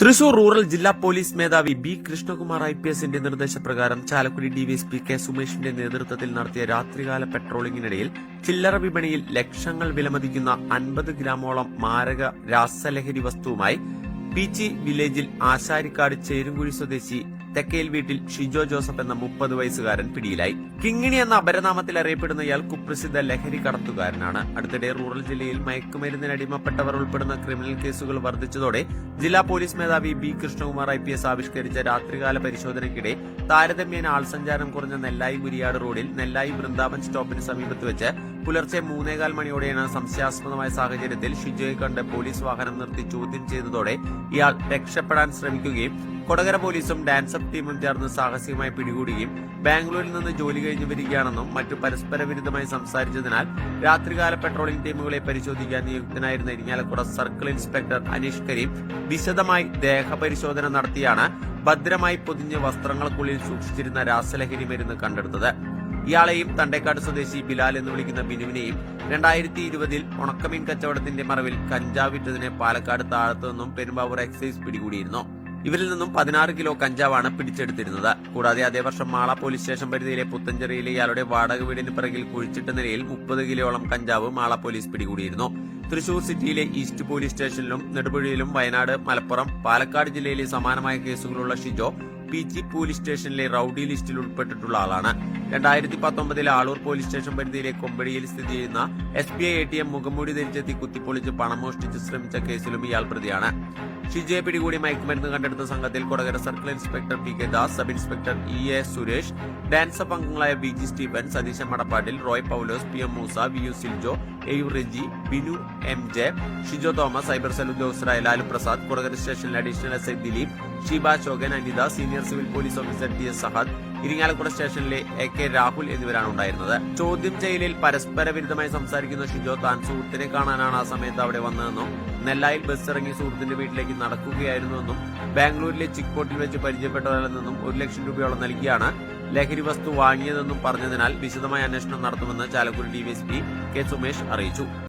Thrissur rural ജില്ലാ police മേധാവി B Krishnakumar I P എസിന്റെ നിർദ്ദേശപ്രകാരം ചാലക്കുടി ഡിവൈഎസ്പി കെ സുമേഷിന്റെ നേതൃത്വത്തിൽ നടത്തിയ രാത്രികാല പെട്രോളിംഗിനിടയിൽ ചില്ലറ വിപണിയിൽ ലക്ഷങ്ങൾ വിലമതിക്കുന്ന അൻപത് ഗ്രാമോളം മാരക രാസലഹരി വസ്തുവുമായി പീച്ചി വില്ലേജിൽ ആശാരിക്കാട് ചേരുംകുഴി സ്വദേശി തെക്കേൽ വീട്ടിൽ ഷിജോ ജോസഫ് എന്ന മുപ്പത് വയസ്സുകാരൻ പിടിയിലായി. കിങ്ങിണി എന്ന അപരനാമത്തിൽ അറിയപ്പെടുന്ന ഇയാൾ കുപ്രസിദ്ധ ലഹരി കടത്തുകാരനാണ്. അടുത്തിടെ റൂറൽ ജില്ലയിൽ മയക്കുമരുന്നിന് അടിമപ്പെട്ടവർ ഉൾപ്പെടുന്ന ക്രിമിനൽ കേസുകൾ വർദ്ധിച്ചതോടെ ജില്ലാ പോലീസ് മേധാവി B Krishnakumar I P S ആവിഷ്കരിച്ച രാത്രികാല പരിശോധനയ്ക്കിടെ താരതമ്യേന ആൾസഞ്ചാരം കുറഞ്ഞ നെല്ലായി മുരിയാട് റോഡിൽ നെല്ലായി വൃന്ദാവൻ സ്റ്റോപ്പിന് സമീപത്ത് വെച്ച് പുലർച്ചെ മൂന്നേകാൽ മണിയോടെയാണ് സംശയാസ്പദമായ സാഹചര്യത്തിൽ ഷിജോയെ കണ്ട് പോലീസ് വാഹനം നിർത്തി ചോദ്യം ചെയ്തതോടെ ഇയാൾ രക്ഷപ്പെടാൻ ശ്രമിക്കുകയും കൊടകര പോലീസും ഡാൻസപ്പ് ടീമും ചേർന്ന് സാഹസികമായി പിടികൂടുകയും ബാംഗ്ലൂരിൽ നിന്ന് ജോലി കഴിഞ്ഞു വരികയാണെന്നും മറ്റു പരസ്പര വിരുദ്ധമായി സംസാരിച്ചതിനാൽ രാത്രികാല പെട്രോളിംഗ് ടീമുകളെ പരിശോധിക്കാൻ നിയുക്തനായിരുന്ന ഇരിങ്ങാലക്കുട സർക്കിൾ ഇൻസ്പെക്ടർ അനീഷ് കരീം വിശദമായി ദേഹപരിശോധന നടത്തിയാണ് ഭദ്രമായി പൊതിഞ്ഞ വസ്ത്രങ്ങൾക്കുള്ളിൽ സൂക്ഷിച്ചിരുന്ന രാസലഹരി മരുന്ന് കണ്ടെടുത്തത്. ഇയാളെയും തണ്ടേക്കാട് സ്വദേശി ബിലാൽ എന്ന് വിളിക്കുന്ന ബിനുവിനെയും രണ്ടായിരത്തി ഇരുപതിൽ ഉണക്കമീൻ കച്ചവടത്തിന്റെ മറവിൽ കഞ്ചാവ് വിറ്റതിനെ പാലക്കാട് താഴത്തു നിന്നും പെരുമ്പാവൂർ എക്സൈസ് പിടികൂടിയിരുന്നു. ഇവരിൽ നിന്നും പതിനാറ് കിലോ കഞ്ചാവാണ് പിടിച്ചെടുത്തിരുന്നത്. കൂടാതെ അതേ വർഷം മാള പോലീസ് സ്റ്റേഷൻ പരിധിയിലെ പുത്തഞ്ചെറിയിലെ ഇയാളുടെ വാടക വീടിന് പിറകിൽ കുഴിച്ചിട്ട നിലയിൽ മുപ്പത് കിലോളം കഞ്ചാവ് മാള പോലീസ് പിടികൂടിയിരുന്നു. തൃശൂർ സിറ്റിയിലെ ഈസ്റ്റ് പോലീസ് സ്റ്റേഷനിലും നെടുപുഴയിലും വയനാട് മലപ്പുറം പാലക്കാട് ജില്ലയിലെ സമാനമായ കേസുകളുള്ള ഷിജോ പി ജി പോലീസ് സ്റ്റേഷനിലെ റൌഡി ലിസ്റ്റിൽ ഉൾപ്പെട്ടിട്ടുള്ള ആളാണ്. രണ്ടായിരത്തി പത്തൊമ്പതിലെ ആളൂർ പോലീസ് സ്റ്റേഷൻ പരിധിയിലെ കൊമ്പടിയിൽ സ്ഥിതി ചെയ്യുന്ന S B I A T M മുഖംമൂടി ധരിച്ചെത്തി കുത്തിപ്പൊളിച്ച് പണം മോഷ്ടിച്ച് ശ്രമിച്ച കേസിലും ഇയാൾ പ്രതിയാണ്. ഷിജയെ പിടികൂടി മയക്കുമരുന്ന് കണ്ടെടുത്ത സംഘത്തിൽ Kodakara circle inspector P K Das sub inspector E A Suresh DANSAF അംഗങ്ങളായ V G Stephen Satheesan Madappattil Roy Paulose P M Moosa V U Siljo A U Reji Binu M J Shijo Thomas cyber cell ഉദ്യോഗസ്ഥരായ Lalu Prasad Kodakara സ്റ്റേഷനിലെ additional S I Dileep Sheeba Shokan Anitha senior civil police officer T S Sahad Irinjalakuda സ്റ്റേഷനിലെ A K Rahul എന്നിവരാണ് ഉണ്ടായിരുന്നത്. ചോദ്യം ചെയ്യലിൽ പരസ്പര വിരുദ്ധമായി സംസാരിക്കുന്ന ഷിജോ താൻ സുഹൃത്തിനെ കാണാനാണ് ആ സമയത്ത് അവിടെ വന്നതെന്നും നെല്ലായിൽ ബസ് ഇറങ്ങി സുഹൃത്തിന്റെ വീട്ടിലേക്ക് നടക്കുകയായിരുന്നുവെന്നും ബാംഗ്ലൂരിലെ ചിക്പോട്ടിൽ വെച്ച് പരിചയപ്പെട്ടവരിൽ നിന്നും ഒരു ലക്ഷം രൂപയോളം നൽകിയാണ് ലഹരി വസ്തു വാങ്ങിയതെന്നും പറഞ്ഞതിനാൽ വിശദമായ അന്വേഷണം നടത്തുമെന്ന് ചാലക്കുടി ഡിവൈഎസ്പി കെ സുമേഷ് അറിയിച്ചു